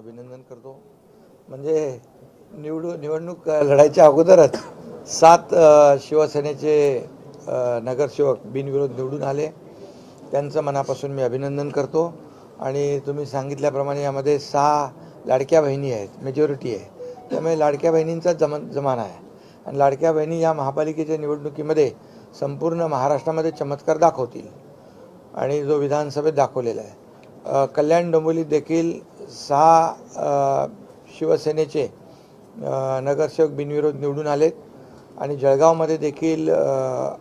अभिनंदन करतो. म्हणजे निवडू निवडणूक लढायच्या अगोदरच सात शिवसेनेचे नगरसेवक बिनविरोध निवडून आले. त्यांचं मनापासून मी अभिनंदन करतो. आणि तुम्ही सांगितल्याप्रमाणे यामध्ये सहा लाडक्या बहिणी आहेत मेजॉरिटी आहे. त्यामुळे लाडक्या बहिणींचा जम जमाना आहे. आणि लाडक्या बहिणी या महापालिकेच्या निवडणुकीमध्ये संपूर्ण महाराष्ट्रामध्ये चमत्कार दाखवतील. आणि जो विधानसभेत दाखवलेला आहे. कल्याण डोंबिवलीत देखील सहा शिवसेनेचे नगरसेवक बिनविरोध निवडून आलेत आणि जळगावमध्ये देखील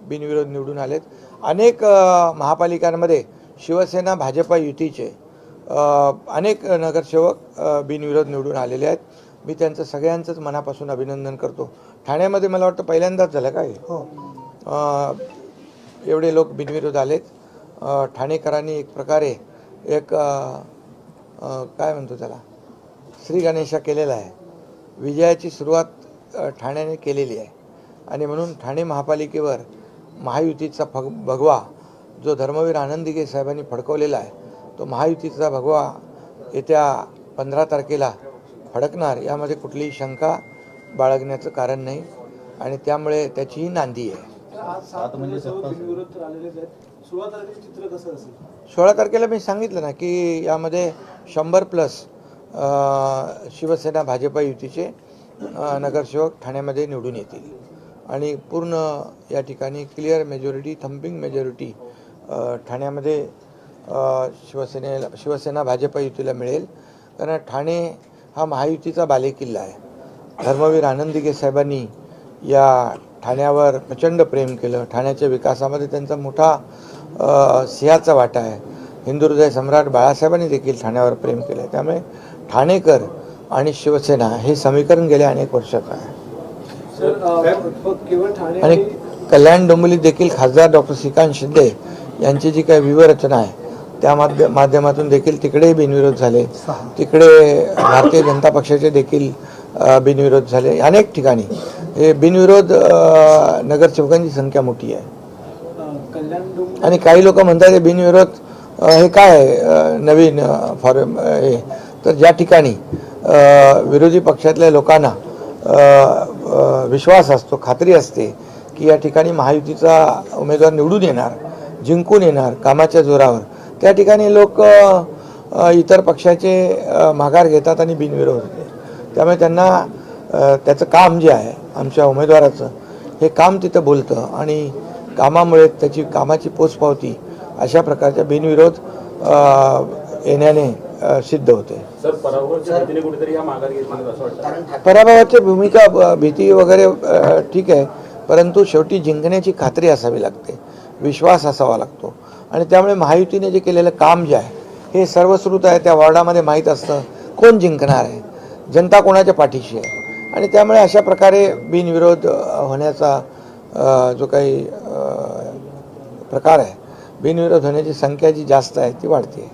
बिनविरोध निवडून आलेत. अनेक महापालिकांमध्ये शिवसेना भाजपा युतीचे अनेक नगरसेवक बिनविरोध निवडून आलेले आहेत. मी त्यांचं सगळ्यांचंच मनापासून अभिनंदन करतो. ठाण्यामध्ये मला वाटतं पहिल्यांदाच झालं काय अ, एवढे लोक बिनविरोध आलेत. ठाणेकरांनी एक प्रकारे एक काय म्हणतो त्याला? श्री गणेशा केलेला आहे. विजयाची सुरुवात ठाण्याने केलेली आहे. आणि म्हणून ठाणे महापालिकेवर महायुतीचा फग भगवा जो धर्मवीर आनंदिगे साहेबांनी फडकवलेला आहे तो महायुतीचा भगवा येत्या पंधरा तारखेला फडकणार यामध्ये कुठलीही शंका बाळगण्याचं कारण नाही. आणि त्यामुळे त्याचीही नांदी आहे. सात म्हणजे सोळा तारखेचं चित्र कसं असेल? सोळा तारखेला मी सांगितलं ना की यामध्ये शंभर प्लस शिवसेना भाजपा युतीचे नगरसेवक ठाण्यामध्ये निवडून येतील. आणि पूर्ण या ठिकाणी क्लिअर मेजॉरिटी थम्पिंग मेजॉरिटी ठाण्यामध्ये शिवसेनेला शिवसेना भाजपा युतीला मिळेल. कारण ठाणे हा महायुतीचा बालेकिल्ला आहे. धर्मवीर आनंदिगे साहेबांनी या ठाण्यावर प्रचंड प्रेम केलं. ठाण्याच्या विकासामध्ये त्यांचा मोठा सिंहाचा वाटा आहे. हिंदू हृदय सम्राट बाळासाहेबांनी देखील ठाण्यावर प्रेम केलं आहे त्यामुळे ठाणेकर आणि शिवसेना हे समीकरण गेल्या अनेक वर्षाचं आहे सर अं, फक्त केवळ ठाणे आणि कल्याण डोंबिवलीत देखील खासदार डॉक्टर श्रीकांत शिंदे यांची जी काही व्यूहरचना आहे त्या माध्य माध्यमातून देखील तिकडेही बिनविरोध झाले. तिकडे भारतीय जनता पक्षाचे देखील बिनविरोध झाले. अनेक ठिकाणी. हे बिनविरोध नगरसेवकांची संख्या मोठी आहे. आणि काही लोक म्हणतात हे बिनविरोध हे काय आहे, नवीन फॉरम हे. तर ज्या ठिकाणी विरोधी पक्षातल्या लोकांना विश्वास असतो खात्री असते की या ठिकाणी महायुतीचा उमेदवार निवडून येणार जिंकून येणार कामाच्या जोरावर त्या ठिकाणी लोक इतर पक्षाचे माघार घेतात आणि बिनविरोध होते. त्यामुळे त्यांना त्याचं काम जे आहे आमच्या उमेदवाराचं. हे काम तिथं बोलतं आणि कामामुळे त्याची कामाची पोचपावती अशा प्रकारच्या बिनविरोध येण्याने सिद्ध होते. पराभवाची भूमिका भीती वगैरे ठीक आहे परंतु शेवटी जिंकण्याची खात्री असावी लागते. विश्वास असावा लागतो. आणि त्यामुळे महायुतीने जे केलेलं काम जे आहे हे सर्वश्रुत आहे त्या वॉर्डामध्ये माहीत असतं कोण जिंकणार आहे. जनता कोणाच्या पाठीशी आहे? आणि त्यामुळे अशा प्रकारे बिनविरोध होण्याचा जो काही प्रकार आहे बिनविरोध होण्याची संख्या जी जास्त आहे ती वाढते.